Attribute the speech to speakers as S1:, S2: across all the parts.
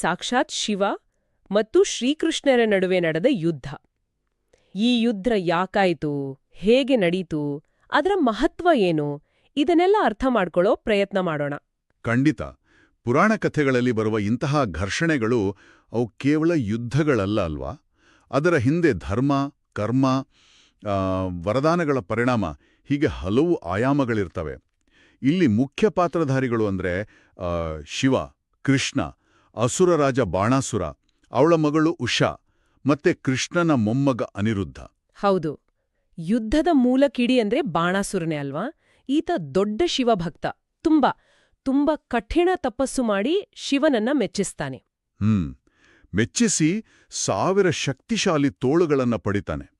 S1: ಸಾಕ್ಷಾತ್ ಶಿವ ಮತ್ತು ಶ್ರೀಕೃಷ್ಣರ ನಡುವೆ ನಡೆದ ಯುದ್ಧ. ಈ ಯುದ್ಧ ಯಾಕಾಯಿತು, ಹೇಗೆ ನಡೀತು, ಅದರ ಮಹತ್ವ ಏನು, ಇದನ್ನೆಲ್ಲ ಅರ್ಥ ಮಾಡ್ಕೊಳ್ಳೋ ಪ್ರಯತ್ನ ಮಾಡೋಣ.
S2: ಖಂಡಿತ. ಪುರಾಣ ಕಥೆಗಳಲ್ಲಿ ಬರುವ ಇಂತಹ ಘರ್ಷಣೆಗಳು ಅವು ಕೇವಲ ಯುದ್ಧಗಳಲ್ಲ ಅಲ್ವಾ? ಅದರ ಹಿಂದೆ ಧರ್ಮ, ಕರ್ಮ ವರದಾನಗಳ ಪರಿಣಾಮ ಹೀಗೆ ಹಲವು ಆಯಾಮಗಳಿರ್ತವೆ. ಇಲ್ಲಿ ಮುಖ್ಯ ಪಾತ್ರಧಾರಿಗಳು ಅಂದರೆ ಶಿವ, ಕೃಷ್ಣ ಅಸುರರಾಜ ಬಾಣಾಸುರ ಅವಳ ಮಗಳು ಉಷಾ ಮತ್ತೆ ಕೃಷ್ಣನ ಮೊಮ್ಮಗ ಅನಿರುದ್ಧ.
S1: ಹೌದು. ಯುದ್ಧದ ಮೂಲ ಕಿಡಿ ಅಂದ್ರೆ ಬಾಣಾಸುರನೇ ಅಲ್ವಾ? ಈತ ದೊಡ್ಡ ಶಿವಭಕ್ತ. ತುಂಬಾ ತುಂಬಾ ಕಠಿಣ ತಪಸ್ಸು ಮಾಡಿ ಶಿವನನ್ನ ಮೆಚ್ಚಿಸ್ತಾನೆ.
S2: ಹ್ಮ್. ಮೆಚ್ಚಿಸಿ ಸಾವಿರ ಶಕ್ತಿಶಾಲಿ ತೋಳುಗಳನ್ನ ಪಡಿತಾನೆ.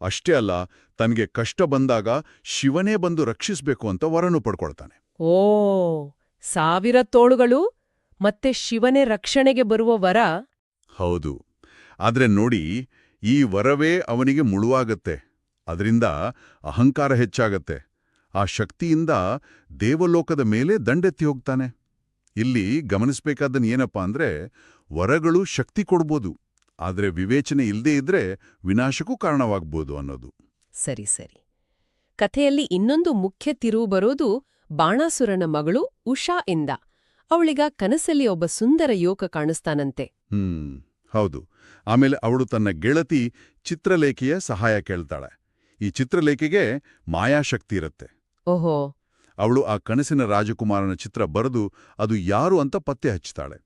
S2: ಅಷ್ಟೇ ಅಲ್ಲ ತನಗೆ ಕಷ್ಟ ಬಂದಾಗ ಶಿವನೇ ಬಂದು ರಕ್ಷಿಸ್ಬೇಕು ಅಂತ ವರನು ಪಡ್ಕೊಳ್ತಾನೆ.
S1: ಓ ಸಾವಿರ ತೋಳುಗಳು ಮತ್ತೆ ಶಿವನೇ ರಕ್ಷಣೆಗೆ ಬರುವ ವರ?
S2: ಹೌದು. ಆದರೆ ನೋಡಿ ಈ ವರವೇ ಅವನಿಗೆ ಮುಳುವಾಗತ್ತೆ. ಅದರಿಂದ ಅಹಂಕಾರ ಹೆಚ್ಚಾಗತ್ತೆ. ಆ ಶಕ್ತಿಯಿಂದ ದೇವಲೋಕದ ಮೇಲೆ ದಂಡೆತ್ತಿ ಹೋಗ್ತಾನೆ. ಇಲ್ಲಿ ಗಮನಿಸ್ಬೇಕಾದನ್ ಏನಪ್ಪಾ ಅಂದ್ರೆ ವರಗಳು ಶಕ್ತಿ ಕೊಡ್ಬೋದು. ಆದರೆ ವಿವೇಚನೆ ಇಲ್ಲದೇ ಇದ್ರೆ ವಿನಾಶಕ್ಕೂ ಕಾರಣವಾಗ್ಬೋದು ಅನ್ನೋದು.
S1: ಸರಿ ಸರಿ. ಕಥೆಯಲ್ಲಿ ಇನ್ನೊಂದು ಮುಖ್ಯ ತಿರುವು ಬರೋದು ಬಾಣಾಸುರನ ಮಗಳು ಉಷಾ ಇಂದ ಅವಳಿಗ ಕನಸಲ್ಲಿ ಒಬ್ಬ ಸುಂದರ ಯೋಗ ಕಾಣಿಸ್ತಾನಂತೆ.
S2: ಹ್ಮ್ ಹೌದು. ಆಮೇಲೆ ಅವಳು ತನ್ನ ಗೆಳತಿ ಚಿತ್ರಲೇಖೆಯ ಸಹಾಯ ಕೇಳ್ತಾಳೆ. ಈ ಚಿತ್ರಲೇಖೆಗೆ ಮಾಯಾಶಕ್ತಿ ಇರುತ್ತೆ.
S1: ಓಹೋ.
S2: ಅವಳು ಆ ಕನಸಿನ ರಾಜಕುಮಾರನ ಚಿತ್ರ ಬರೆದು ಅದು ಯಾರು ಅಂತ ಪತ್ತೆ ಹಚ್ಚುತ್ತಾಳೆ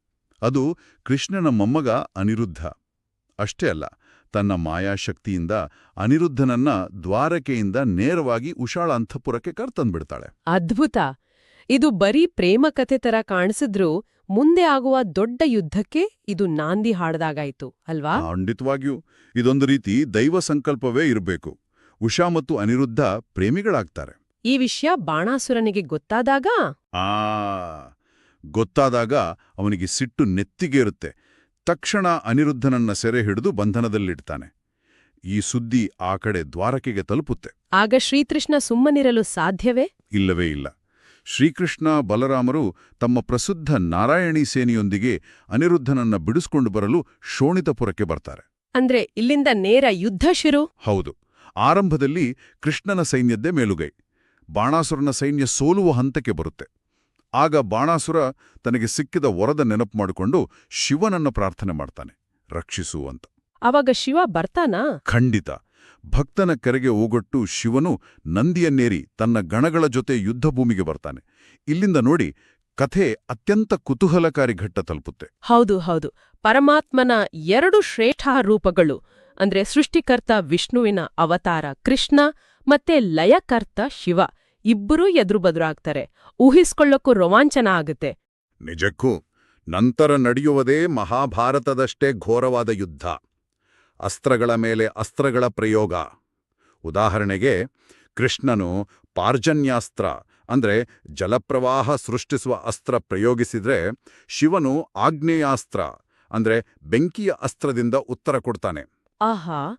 S2: ಅದು ಕೃಷ್ಣನ ಮೊಮ್ಮಗ ಅನಿರುದ್ಧ. ಅಷ್ಟೇ ಅಲ್ಲ ತನ್ನ ಮಾಯಾಶಕ್ತಿಯಿಂದ ಅನಿರುದ್ಧನನ್ನ ದ್ವಾರಕೆಯಿಂದ ನೇರವಾಗಿ ಉಷಾಳ ಅಂತಃಪುರಕ್ಕೆ ಕರ್ತಂದ್ಬಿಡ್ತಾಳೆ.
S1: ಅದ್ಭುತ! ಇದು ಬರೀ ಪ್ರೇಮ ಕಥೆ ತರ ಕಾಣಿಸಿದ್ರೂ ಮುಂದೆ ಆಗುವ ದೊಡ್ಡ ಯುದ್ಧಕ್ಕೆ ಇದು ನಾಂದಿ ಹಾಡ್ದಾಗಾಯ್ತು ಅಲ್ವಾ?
S2: ಖಂಡಿತವಾಗಿಯೂ. ಇದೊಂದು ರೀತಿ ದೈವ ಸಂಕಲ್ಪವೇ ಇರಬೇಕು. ಉಷಾ ಮತ್ತು ಅನಿರುದ್ಧ ಪ್ರೇಮಿಗಳಾಗ್ತಾರೆ.
S1: ಈ ವಿಷಯ ಬಾಣಾಸುರನಿಗೆ ಗೊತ್ತಾದಾಗ?
S2: ಆ ಗೊತ್ತಾದಾಗ ಅವನಿಗೆ ಸಿಟ್ಟು ನೆತ್ತಿಗೆ ಇರುತ್ತೆ ತಕ್ಷಣ ಅನಿರುದ್ಧನನ್ನ ಸೆರೆ ಹಿಡಿದು ಬಂಧನದಲ್ಲಿಡ್ತಾನೆ. ಈ ಸುದ್ದಿ ಆ ಕಡೆ ದ್ವಾರಕೆಗೆ ತಲುಪುತ್ತೆ.
S1: ಆಗ ಶ್ರೀಕೃಷ್ಣ ಸುಮ್ಮನಿರಲು ಸಾಧ್ಯವೇ?
S2: ಇಲ್ಲವೇ ಇಲ್ಲ. ಶ್ರೀಕೃಷ್ಣ ಬಲರಾಮರು ತಮ್ಮ ಪ್ರಸಿದ್ಧ ನಾರಾಯಣಿ ಸೇನೆಯೊಂದಿಗೆ ಅನಿರುದ್ಧನನ್ನ ಬಿಡಿಸ್ಕೊಂಡು ಬರಲು ಶೋಣಿತಪುರಕ್ಕೆ ಬರ್ತಾರೆ.
S1: ಅಂದ್ರೆ ಇಲ್ಲಿಂದ ನೇರ ಯುದ್ಧ ಶಿರು?
S2: ಹೌದು. ಆರಂಭದಲ್ಲಿ ಕೃಷ್ಣನ ಸೈನ್ಯದ್ದೇ ಮೇಲುಗೈ. ಬಾಣಾಸುರನ ಸೈನ್ಯ ಸೋಲುವ ಹಂತಕ್ಕೆ ಬರುತ್ತೆ. ಆಗ ಬಾಣಾಸುರ ತನಗೆ ಸಿಕ್ಕಿದ ವರದ ನೆನಪು ಮಾಡಿಕೊಂಡು ಶಿವನನ್ನ ಪ್ರಾರ್ಥನೆ ಮಾಡ್ತಾನೆ. ರಕ್ಷಿಸು ಅಂತ.
S1: ಅವಾಗ ಶಿವ ಬರ್ತಾನಾ?
S2: ಖಂಡಿತ. ಭಕ್ತನ ಕರೆಗೆ ಓಗೊಟ್ಟು ಶಿವನು ನಂದಿಯನ್ನೇರಿ ತನ್ನ ಗಣಗಳ ಜೊತೆ ಯುದ್ಧಭೂಮಿಗೆ ಬರ್ತಾನೆ. ಇಲ್ಲಿಂದ ನೋಡಿ ಕಥೆ ಅತ್ಯಂತ ಕುತೂಹಲಕಾರಿ ಘಟ್ಟ ತಲುಪುತ್ತೆ.
S1: ಹೌದು ಹೌದು. ಪರಮಾತ್ಮನ ಎರಡು ಶ್ರೇಷ್ಠ ರೂಪಗಳು ಅಂದ್ರೆ ಸೃಷ್ಟಿಕರ್ತ ವಿಷ್ಣುವಿನ ಅವತಾರ ಕೃಷ್ಣ ಮತ್ತೆ ಲಯಕರ್ತ ಶಿವ ಇಬ್ಬರೂ ಎದುರುಬದುರಾಗ್ತಾರೆ ಊಹಿಸ್ಕೊಳ್ಳಕ್ಕೂ ರೋಮಾಂಚನ ಆಗುತ್ತೆ.
S2: ನಿಜಕ್ಕೂ ನಂತರ ನಡೆಯುವುದೇ ಮಹಾಭಾರತದಷ್ಟೇ ಘೋರವಾದ ಯುದ್ಧ. ಅಸ್ತ್ರಗಳ ಮೇಲೆ ಅಸ್ತ್ರಗಳ ಪ್ರಯೋಗ. ಉದಾಹರಣೆಗೆ ಕೃಷ್ಣನು ಪಾರ್ಜನ್ಯಾಸ್ತ್ರ ಅಂದ್ರೆ ಜಲಪ್ರವಾಹ ಸೃಷ್ಟಿಸುವ ಅಸ್ತ್ರ ಪ್ರಯೋಗಿಸಿದರೆ ಶಿವನು ಆಗ್ನೇಯಾಸ್ತ್ರ ಅಂದ್ರೆ ಬೆಂಕಿಯ ಅಸ್ತ್ರದಿಂದ ಉತ್ತರ ಕೊಡ್ತಾನೆ.
S1: ಆಹಾ!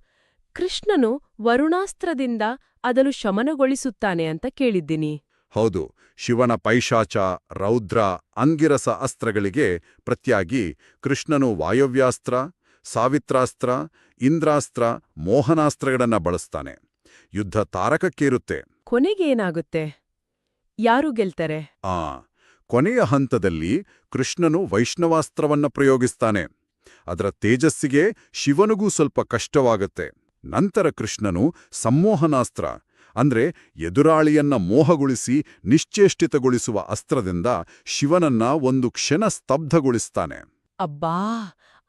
S1: ಕೃಷ್ಣನು ವರುಣಾಸ್ತ್ರದಿಂದ ಅದನ್ನು ಶಮನಗೊಳಿಸುತ್ತಾನೆ ಅಂತ ಕೇಳಿದ್ದೀನಿ.
S2: ಹೌದು ಶಿವನ ಪೈಶಾಚ ರೌದ್ರ ಅಂಗಿರಸ ಅಸ್ತ್ರಗಳಿಗೆ ಪ್ರತ್ಯಾಗಿ ಕೃಷ್ಣನು ವಾಯವ್ಯಾಸ್ತ್ರ ಸಾವಿತ್ರಾಸ್ತ್ರ ಇಂದ್ರಾಸ್ತ್ರ ಮೋಹನಾಸ್ತ್ರಗಳನ್ನ ಬಳಸ್ತಾನೆ. ಯುದ್ಧ ತಾರಕಕ್ಕೇರುತ್ತೆ.
S1: ಕೊನೆಗೇನಾಗುತ್ತೆ? ಯಾರು ಗೆಲ್ತಾರೆ?
S2: ಆ ಕೊನೆಯ ಹಂತದಲ್ಲಿ ಕೃಷ್ಣನು ವೈಷ್ಣವಾಸ್ತ್ರವನ್ನ ಪ್ರಯೋಗಿಸ್ತಾನೆ. ಅದರ ತೇಜಸ್ಸಿಗೆ ಶಿವನಿಗೂ ಸ್ವಲ್ಪ ಕಷ್ಟವಾಗುತ್ತೆ. ನಂತರ ಕೃಷ್ಣನು ಸಮ್ಮೋಹನಾಸ್ತ್ರ ಅಂದ್ರೆ ಎದುರಾಳಿಯನ್ನ ಮೋಹಗೊಳಿಸಿ ನಿಶ್ಚೇಷ್ಟಿತಗೊಳಿಸುವ ಅಸ್ತ್ರದಿಂದ ಶಿವನನ್ನ ಒಂದು ಕ್ಷಣ ಸ್ತಬ್ಧಗೊಳಿಸ್ತಾನೆ.
S1: ಅಬ್ಬಾ!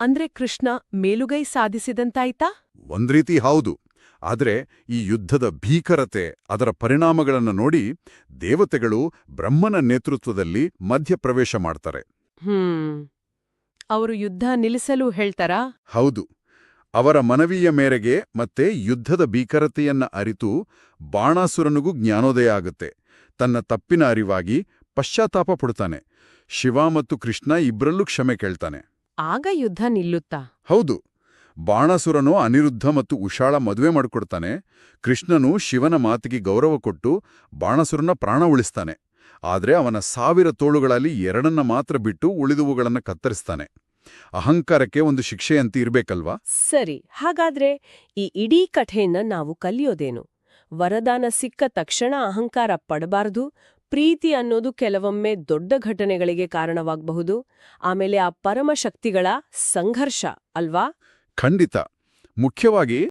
S1: ಅಂದ್ರೆ ಕೃಷ್ಣ ಮೇಲುಗೈ ಸಾಧಿಸಿದಂತಾಯ್ತಾ?
S2: ಒಂದ್ರೀತಿ ಹೌದು. ಆದರೆ ಈ ಯುದ್ಧದ ಭೀಕರತೆ ಅದರ ಪರಿಣಾಮಗಳನ್ನು ನೋಡಿ ದೇವತೆಗಳು ಬ್ರಹ್ಮನ ನೇತೃತ್ವದಲ್ಲಿ ಮಧ್ಯಪ್ರವೇಶ ಮಾಡ್ತಾರೆ.
S1: ಹ್ಮ್. ಅವರು ಯುದ್ಧ ನಿಲ್ಲಿಸಲು ಹೇಳ್ತಾರಾ?
S2: ಹೌದು. ಅವರ ಮನವಿಯ ಮೇರೆಗೆ ಮತ್ತೆ ಯುದ್ಧದ ಭೀಕರತೆಯನ್ನ ಅರಿತು ಬಾಣಾಸುರನಿಗೂ ಜ್ಞಾನೋದಯ ಆಗುತ್ತೆ. ತನ್ನ ತಪ್ಪಿನ ಅರಿವಾಗಿ ಪಶ್ಚಾತ್ತಾಪ ಪಡ್ತಾನೆ. ಶಿವ ಮತ್ತು ಕೃಷ್ಣ ಇಬ್ಬರಲ್ಲೂ ಕ್ಷಮೆ ಕೇಳ್ತಾನೆ.
S1: ಆಗ ಯುದ್ಧ ನಿಲ್ಲುತ್ತಾ?
S2: ಹೌದು. ಬಾಣಸುರನು ಅನಿರುದ್ಧ ಮತ್ತು ಉಷಾಳ ಮದುವೆ ಮಾಡಿಕೊಡ್ತಾನೆ. ಕೃಷ್ಣನು ಶಿವನ ಮಾತಿಗೆ ಗೌರವ ಕೊಟ್ಟು ಬಾಣಸುರನ ಪ್ರಾಣ ಉಳಿಸ್ತಾನೆ. ಆದ್ರೆ ಅವನ ಸಾವಿರ ತೋಳುಗಳಲ್ಲಿ ಎರಡನ್ನ ಮಾತ್ರ ಬಿಟ್ಟು ಉಳಿದುವುಗಳನ್ನು ಕತ್ತರಿಸ್ತಾನೆ. ಅಹಂಕಾರಕ್ಕೆ ಒಂದು ಶಿಕ್ಷೆಯಂತೆ ಇರಬೇಕಲ್ವಾ?
S1: ಸರಿ. ಹಾಗಾದ್ರೆ ಈ ಇಡೀ ಕಥೆಯನ್ನ ನಾವು ಕಲಿಯೋದೇನು? ವರದಾನ ಸಿಕ್ಕ ತಕ್ಷಣ ಅಹಂಕಾರ ಪಡಬಾರದು ಪ್ರೀತಿ ಅನ್ನೋದು ಕೆಲವೊಮ್ಮೆ ದೊಡ್ಡ ಘಟನೆಗಳಿಗೆ ಕಾರಣವಾಗಬಹುದು. ಆಮೇಲೆ ಆ ಪರಮಶಕ್ತಿಗಳ ಸಂಘರ್ಷ ಅಲ್ವಾ?
S2: ಖಂಡಿತ. ಮುಖ್ಯವಾಗಿ